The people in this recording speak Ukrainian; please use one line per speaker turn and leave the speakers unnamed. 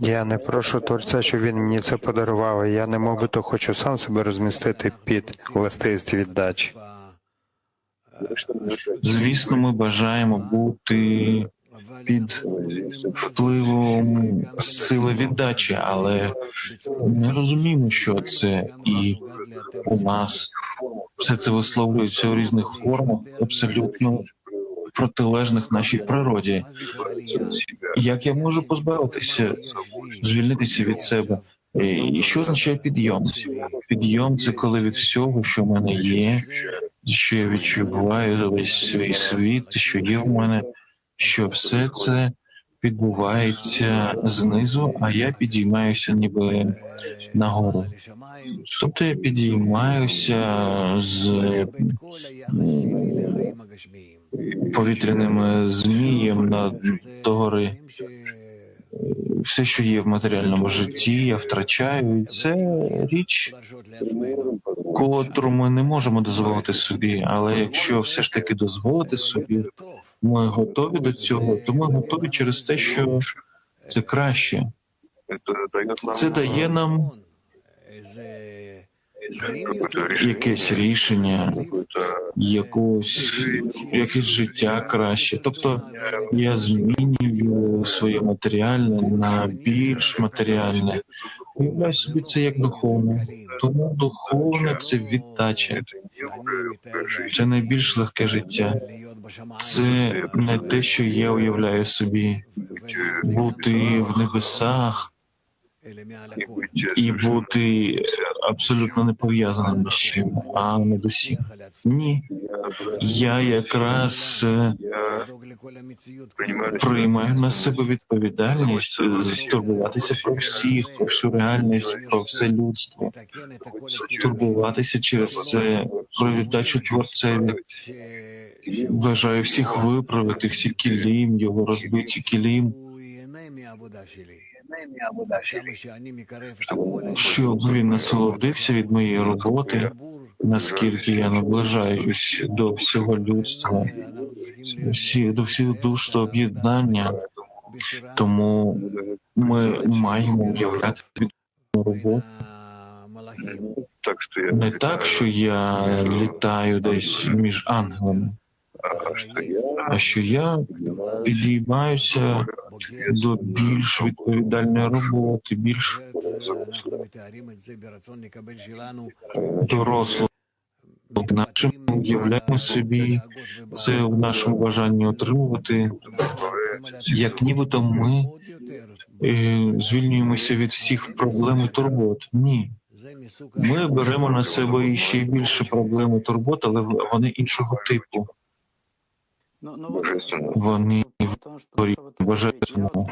Я не прошу Творця, щоб він мені це подарував. і Я не можу, то хочу сам себе розмістити під властивість віддачі.
Звісно, ми бажаємо бути під впливом сили віддачі, але не розуміємо, що це, і у нас все це висловлюється у різних формах, абсолютно протилежних нашій природі. Як я можу позбавитися, звільнитися від себе? І що означає підйом? Підйом це коли від всього, що в мене є, що я відчуваю весь свій світ, що є в мене, що все це відбувається знизу, а я підіймаюся ніби нагору. Тобто я підіймаюся з повітряним змієм на догори. Все, що є в матеріальному житті, я втрачаю, і це річ, котру ми не можемо дозволити собі. Але якщо все ж таки дозволити собі, ми готові до цього, то ми готові через те, що це краще. Це дає нам якесь рішення, якось якесь життя краще. Тобто я змінюю своє матеріальне на більш матеріальне. Уявляю собі це як духовне. Тому духовне це віддача. Це найбільш легке життя. Це не те, що я уявляю собі, бути в небесах і бути абсолютно не пов'язаним з чим, а над усім. Ні, я якраз е, приймаю на себе відповідальність турбуватися про всіх, про всю реальність, про все людство, турбуватися через це про віддачу творцеві. Бажаю всіх виправити, всі кілім, його розбиті кілім, щоб він насолодився від моєї роботи, наскільки я наближаюсь до всього людства, всі, до всіх душ до об'єднання. Тому ми маємо уявляти роботу.
Так что я
Не так, що я літаю десь між ангелами,
а
що я підіймаюся до більш відповідальної роботи, більш дорослого. Нашим уявляємо собі це в нашому бажанні отримувати, як нібито ми е, звільнюємося від всіх проблем і турбот. Ні, ми беремо на себе ще більше проблем і турбот, але вони іншого типу. Вони
потому